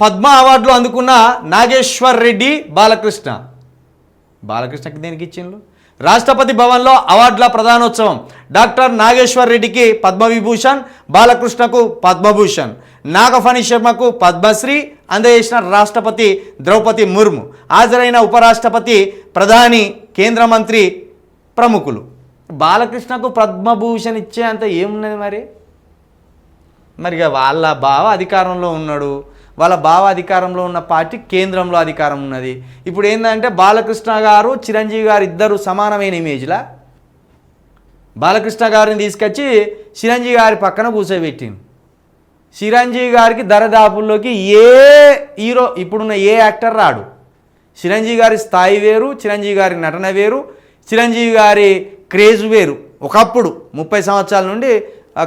పద్మ అవార్డులు అందుకున్న నాగేశ్వర్ రెడ్డి బాలకృష్ణ. బాలకృష్ణకి దేనికి ఇచ్చిండ్రు? రాష్ట్రపతి భవన్లో అవార్డుల ప్రధానోత్సవం. డాక్టర్ నాగేశ్వర్ రెడ్డికి పద్మవిభూషణ్ బాలకృష్ణకు పద్మభూషణ్ నాగఫణి శర్మకు పద్మశ్రీ అందజేసిన రాష్ట్రపతి ద్రౌపది ముర్ము హాజరైన ఉపరాష్ట్రపతి ప్రధాని కేంద్ర మంత్రి ప్రముఖులు. బాలకృష్ణకు పద్మభూషణ్ ఇచ్చే అంత ఏమున్నది మరి? మరి ఇక వాళ్ళ బావ అధికారంలో ఉన్నాడు. వాళ్ళ బావ అధికారంలో ఉన్న పార్టీ కేంద్రంలో అధికారం ఉన్నది. ఇప్పుడు ఏంటంటే బాలకృష్ణ గారు చిరంజీవి గారు ఇద్దరు సమానమైన ఇమేజ్లా బాలకృష్ణ గారిని తీసుకొచ్చి చిరంజీవి గారి పక్కన కూర్చోబెట్టింది చిరంజీవి గారికి దరదాపుల్లోకి ఏ హీరో ఇప్పుడున్న ఏ యాక్టర్ రాడు. చిరంజీవి గారి స్థాయి వేరు చిరంజీవి గారి నటన వేరు చిరంజీవి గారి క్రేజ్ వేరు. ఒకప్పుడు ముప్పై సంవత్సరాల నుండి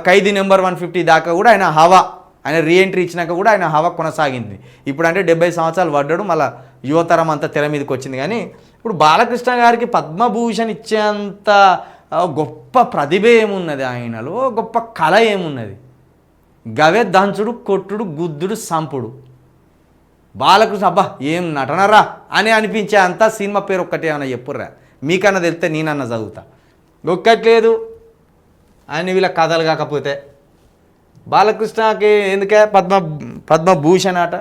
ఖైదీ నెంబర్ వన్ ఫిఫ్టీ దాకా కూడా ఆయన హవా. ఆయన రీఎంట్రీ ఇచ్చినాక కూడా ఆయన హవా కొనసాగింది. ఇప్పుడు అంటే డెబ్బై సంవత్సరాలు పడ్డాడు మళ్ళీ యువతరం అంతా తెర మీదకి వచ్చింది. కానీ ఇప్పుడు బాలకృష్ణ గారికి పద్మభూషణ్ ఇచ్చేంత గొప్ప ప్రతిభ ఏమున్నది ఆయనలో? గొప్ప కళ ఏమున్నది? గవే దంచుడు కొట్టుడు గుద్దుడు సంపుడు. బాలకృష్ణ అబ్బా ఏం నటనరా అని అనిపించే అంత సినిమా పేరు ఒక్కటే అన్న చెప్పుర్రా? మీకన్నా తెలితే నేనన్నా చదువుతా. ఒక్కట్లేదు. అని వీళ్ళ కథలు కాకపోతే బాలకృష్ణకి ఎందుకే పద్మ పద్మభూషణ్ అట